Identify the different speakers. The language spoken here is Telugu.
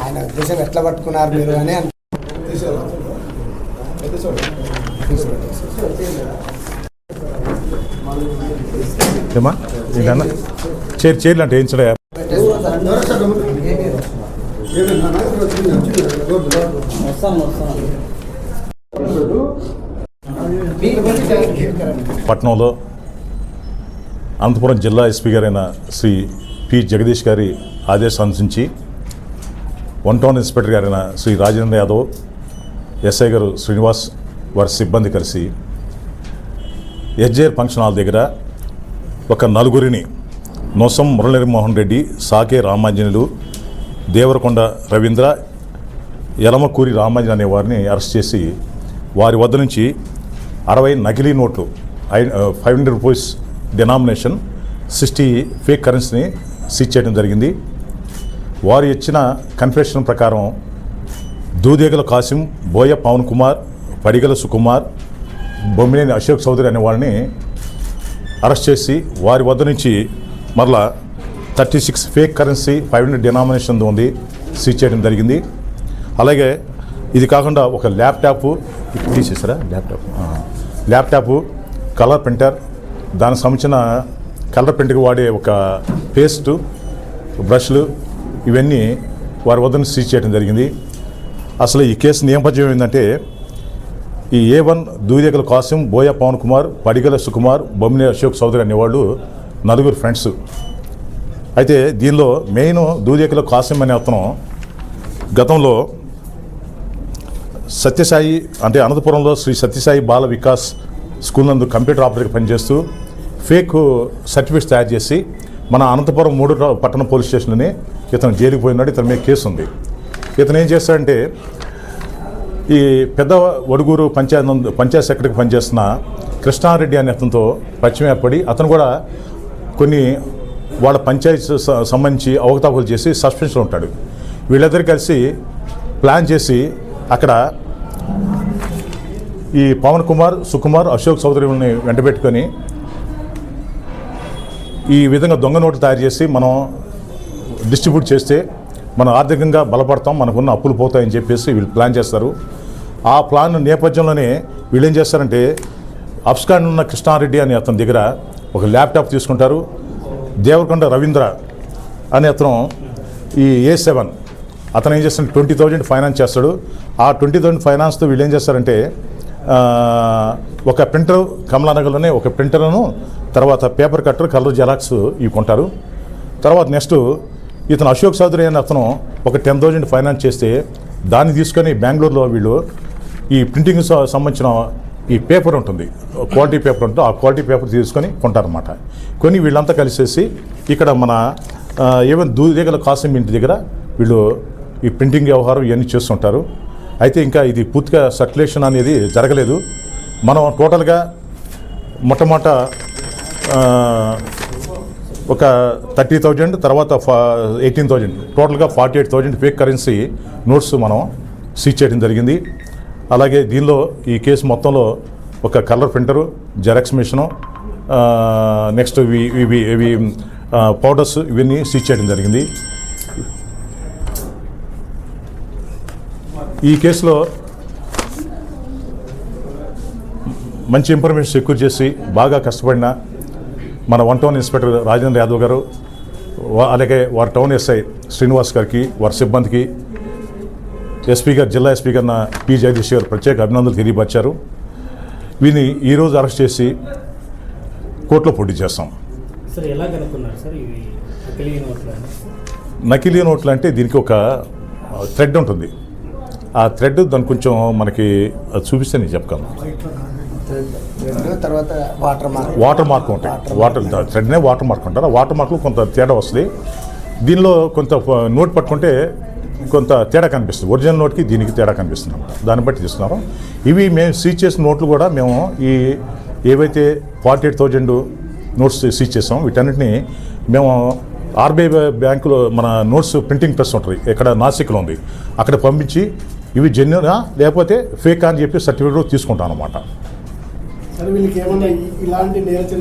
Speaker 1: ఆయన ఉద్దేశం ఎట్లా పట్టుకున్నారు మీరు అని
Speaker 2: అంటే. ఇదన్నా? చేరు చేర్లు అంటే ఏంచడా పట్నంలో అనంతపురం జిల్లా ఎస్పీ గారైన శ్రీ పి జగదీష్ గారి ఆదేశానుసరించి వన్ టౌన్ ఇన్స్పెక్టర్ గారైన శ్రీ రాజేంద్ర యాదవ్ ఎస్ఐ గారు శ్రీనివాస్ వారి సిబ్బంది కలిసి ఎస్జేఆర్ ఫంక్షన్ హాల్ దగ్గర ఒక నలుగురిని నొసం మురళీమోహన్ రెడ్డి సాకే రామాంజనులు దేవరకొండ రవీంద్ర యలమకూరి రామాంజన్ అనే వారిని అరెస్ట్ చేసి వారి వద్ద నుంచి అరవై నకిలీ నోట్లు five hundred rupees denomination sixty fake కరెన్సీని సీజ్ చేయడం జరిగింది. వారు ఇచ్చిన కన్ఫెషన్ ప్రకారం దూదేగల కాసిం బోయ పవన్ కుమార్ పడిగల సుకుమార్ బొమ్మినేని అశోక్ చౌదరి అనే వాళ్ళని అరెస్ట్ చేసి వారి వద్ద నుంచి మరలా thirty six fake currency five hundred denomination ఉంది సీజ్ చేయడం జరిగింది. అలాగే ఇది కాకుండా ఒక ల్యాప్టాప్ తీసేసారా ల్యాప్టాప్ ల్యాప్టాప్ కలర్ ప్రింటర్ దానికి సంబంధించిన కలర్ పెయింట్కి వాడే ఒక పేస్టు బ్రష్లు ఇవన్నీ వారి వద్ద సీజ్ చేయడం జరిగింది. అసలు ఈ కేసు నేపథ్యం ఏంటంటే ఈ ఏ వన్ దూదేగల కాసిం బోయ పవన్ కుమార్ పడిగల సుకుమార్ బొమ్మిని అశోక్ చౌదరి అనేవాళ్ళు నలుగురు ఫ్రెండ్స్. అయితే దీనిలో మెయిన్ దూదేకల కాసిం అనే అతను గతంలో సత్యసాయి అంటే అనంతపురంలో శ్రీ సత్యసాయి బాల వికాస్ స్కూల్ నందు కంప్యూటర్ ఆపరేటర్ పనిచేస్తూ ఫేక్ సర్టిఫికేట్స్ తయారు చేసి మన అనంతపురం మూడు పట్టణ పోలీస్ స్టేషన్లోనే ఇతను జైలుకి పోయినాడు ఇతని మీద కేసు ఉంది. ఇతను ఏం చేస్తాడంటే ఈ పెద్ద వడుగూరు పంచాయత్ నందు- పంచాయత్ సెక్రటరీకి పనిచేస్తున్న కృష్ణారెడ్డి అనే అతనితో పరిచయం ఏర్పడి అతను కూడా కొన్ని వాళ్ళ పంచాయతీ సంబంధించి అవకతవకలు చేసి సస్పెన్షన్లో ఉంటాడు. వీళ్ళిద్దరు కలిసి ప్లాన్ చేసి అక్కడ ఈ పవన్ కుమార్ సుకుమార్ అశోక్ చౌదరిని వెంటబెట్టుకొని ఈ విధంగా దొంగ నోట్లు తయారు చేసి మనం డిస్ట్రిబ్యూట్ చేస్తే మనం ఆర్థికంగా బలపడతాం మనకున్న అప్పులు పోతాయని చెప్పేసి వీళ్ళు ప్లాన్ చేస్తారు. ఆ ప్లాన్ నేపథ్యంలోనే వీళ్ళు ఏం చేస్తారంటే అప్స్కాండ్ ఉన్న కృష్ణారెడ్డి అనే అతని దగ్గర ఒక ల్యాప్టాప్ తీసుకుంటారు. దేవరకొండ రవీంద్ర అనే అతను ఈ ఏ సెవెన్ అతను ఏం చేస్తాడు ట్వంటీ థౌజండ్ ఫైనాన్స్ చేస్తాడు. ఆ ట్వంటీ థౌజండ్ ఫైనాన్స్తో వీళ్ళు ఏం చేస్తారంటే ఒక ప్రింటర్ కమలానగర్లోనే ఒక ప్రింటర్ను తర్వాత పేపర్ కట్టర్ కలర్ జెరాక్స్ ఇవి కొంటారు. తర్వాత నెక్స్ట్ ఇతను అశోక్ చౌదరి అనే అతను ఒక టెన్ థౌజండ్ ఫైనాన్స్ చేస్తే దాన్ని తీసుకొని బెంగళూరులో వీళ్ళు ఈ ప్రింటింగ్ సంబంధించిన ఈ పేపర్ ఉంటుంది క్వాలిటీ పేపర్ ఉంటుంది ఆ క్వాలిటీ పేపర్ తీసుకొని కొంటారనమాట కొని వీళ్ళంతా కలిసేసి ఇక్కడ మన ఏమైనా దగ్గర కాసిం ఇంటి దగ్గర వీళ్ళు ఈ ప్రింటింగ్ వ్యవహారం ఇవన్నీ చేస్తుంటారు. అయితే ఇంకా ఇది పూర్తిగా సర్క్యులేషన్ అనేది జరగలేదు. మనం టోటల్గా మొట్టమొదట ఒక థర్టీ థౌజండ్ తర్వాత ఎయిటీన్ థౌజండ్ టోటల్గా forty eight thousand fake currency notes మనం సీజ్ చేయడం జరిగింది. అలాగే దీనిలో ఈ కేసు మొత్తంలో ఒక colour printer xerox machine next ఇవి ఇవి ఇవి పౌడర్స్ ఇవన్నీ సీజ్ చేయడం జరిగింది. ఈ కేసులో మంచి ఇన్ఫర్మేషన్ సెక్యూర్ చేసి బాగా కష్టపడిన మన one town inspector Rajendra Yadav garu అలాగే వారి టౌన్ ఎస్ఐ శ్రీనివాస్ గారికి వారి సిబ్బందికి ఎస్పీ గారు జిల్లా ఎస్పీ గారిన పి జగదీష్ గారు ప్రత్యేక అభినందనలు తెలియపరిచారు. వీని ఈరోజు అరెస్ట్ చేసి కోర్టులో పోటీ చేస్తాం?
Speaker 3: నకిలీ నోట్లు
Speaker 2: అంటే దీనికి ఒక థ్రెడ్ ఉంటుంది. ఆ థ్రెడ్ దాన్ని కొంచెం మనకి చూపిస్తే నేను చెప్పగలను
Speaker 1: తర్వాత వాటర్ మార్క్
Speaker 2: వాటర్ మార్క్ ఉంటాయి. వాటర్ థ్రెడ్నే వాటర్ మార్క్ అంటారు. ఆ వాటర్ మార్క్లో కొంత తేడా వస్తుంది. దీనిలో కొంత నోట్ పట్టుకుంటే కొంత తేడా కనిపిస్తుంది. ఒరిజినల్ నోట్కి దీనికి తేడా కనిపిస్తుంది అన్నమాట. దాన్ని బట్టి తీస్తున్నారు ఇవి మేము సీజ్ చేసిన నోట్లు కూడా మేము ఈ ఏవైతే forty eight thousand notes seize చేసాం వీటన్నిటిని మేము ఆర్బీఐ బ్యాంకులో మన నోట్స్ ప్రింటింగ్ ప్రెస్ ఉంటుంది. ఇక్కడ నాసిక్లో ఉంది. అక్కడ పంపించి ఇవి జెన్యునా లేకపోతే ఫేక్ అని చెప్పి సర్టిఫికేట్ తీసుకుంటాం అనమాట